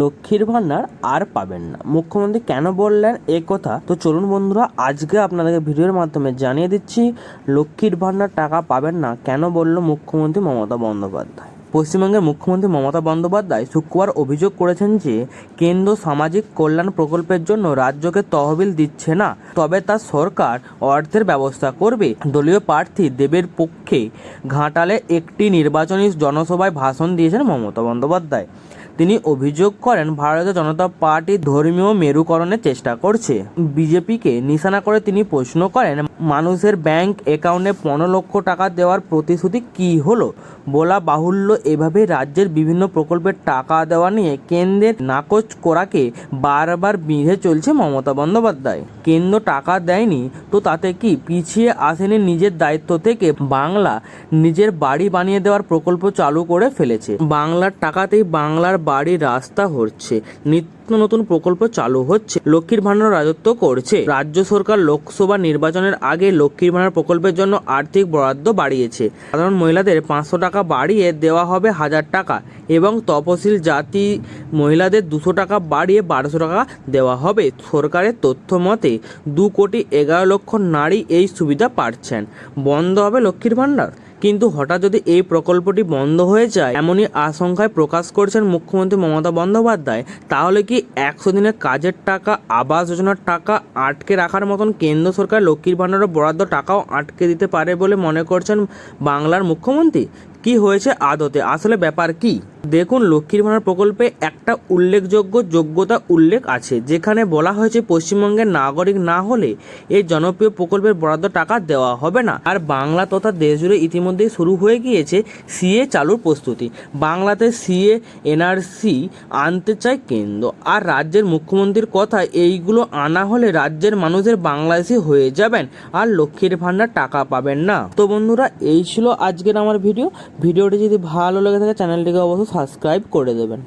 লক্ষ্মীর ভান্ডার আর পাবেন না। মুখ্যমন্ত্রী কেন বললেন এ কথা? তো চলুন বন্ধুরা, আজকে আপনাদেরকে ভিডিওর মাধ্যমে জানিয়ে দিচ্ছি, লক্ষ্মীর ভান্ডার টাকা পাবেন না কেন বলল মুখ্যমন্ত্রী মমতা বন্দ্যোপাধ্যায়। পশ্চিমবঙ্গের মুখ্যমন্ত্রী মমতা বন্দ্যোপাধ্যায় শুক্রবার অভিযোগ করেছেন যে, কেন্দ্র সামাজিক কল্যাণ প্রকল্পের জন্য রাজ্যকে তহবিল দিচ্ছে না, তবে তার সরকার অর্থের ব্যবস্থা করবে। দলীয় প্রার্থী দেবের পক্ষে ঘাটালে একটি নির্বাচনী জনসভায় ভাষণ দিয়েছেন মমতা বন্দ্যোপাধ্যায়। তিনি অভিযোগ করেন, ভারতীয় জনতা পার্টি ধর্মীয় মেরুকরণের চেষ্টা করছে। বিজেপিকে নিশানা করে তিনি প্রশ্ন করেন, মানুষের ব্যাংক অ্যাকাউন্টে পনেরো লক্ষ টাকা দেওয়ার প্রতিশ্রুতি কি হলো? বলা বাহুল্য, এভাবে রাজ্যের বিভিন্ন প্রকল্পের টাকা দেওয়া নিয়ে কেন্দ্রের নাকচ করাকে বারবার বিঁধে চলছে মমতা বন্দ্যোপাধ্যায়। কেন্দ্র টাকা দেয়নি, তো তাতে কি পিছিয়ে আসেনি নিজের দায়িত্ব থেকে? বাংলা নিজের বাড়ি বানিয়ে দেওয়ার প্রকল্প চালু করে ফেলেছে। বাংলার টাকাতেই বাংলার বাড়ি রাস্তা হচ্ছে। নিত্য নতুন প্রকল্প চালু হচ্ছে। লক্ষ্মীর ভান্ডার রাজত্ব করছে। রাজ্য সরকার লোকসভা নির্বাচনের আগে লক্ষ্মীর ভান্ডার প্রকল্পের জন্য আর্থিক বরাদ্দ বাড়িয়েছে। সাধারণ মহিলাদের পাঁচশো টাকা বাড়িয়ে দেওয়া হবে হাজার টাকা এবং তপশিল জাতি মহিলাদের দুশো টাকা বাড়িয়ে বারোশো টাকা দেওয়া হবে। সরকারের তথ্য মতে, দু কোটি এগারো লক্ষ নারী এই সুবিধা পাচ্ছেন। বন্ধ হবে লক্ষ্মীর ভান্ডার কিন্তু হঠাৎ যদি এই প্রকল্পটি বন্ধ হয়ে যায়, এমনই আশঙ্কায় প্রকাশ করছেন মুখ্যমন্ত্রী মমতা বন্দ্যোপাধ্যায়, তাহলে কি একশো দিনের কাজের টাকা, আবাস যোজনার টাকা আটকে রাখার মতন কেন্দ্র সরকার লক্ষ্মীর ভাণ্ডারের বরাদ্দ টাকাও আটকে দিতে পারে বলে মনে করছেন বাংলার মুখ্যমন্ত্রী? কি হয়েছে আদতে? আসলে ব্যাপার কি? দেখুন, লক্ষ্মীর ভাণ্ডার প্রকল্পে একটা উল্লেখযোগ্য যোগ্যতা উল্লেখ আছে, যেখানে বলা হয়েছে পশ্চিমবঙ্গের নাগরিক না হলে এই জনপ্রিয় প্রকল্পের বরাদ্দ টাকা দেওয়া হবে না। আর বাংলা তথা দেশ জুড়ে ইতিমধ্যেই শুরু হয়ে গিয়েছে সিএ চালুর প্রস্তুতি। বাংলাতে সিএ, এনআরসি আনতে চায় কেন্দ্র। আর রাজ্যের মুখ্যমন্ত্রীর কথা, এইগুলো আনা হলে রাজ্যের মানুষের বাংলাদেশি হয়ে যাবেন, আর লক্ষ্মীর ভাণ্ডার টাকা পাবেন না। তো বন্ধুরা, এই ছিল আজকের আমার ভিডিও। ভিডিওটি যদি ভালো লেগে থাকে চ্যানেলটিকে অবশ্যই সাবস্ক্রাইব করে দেবেন।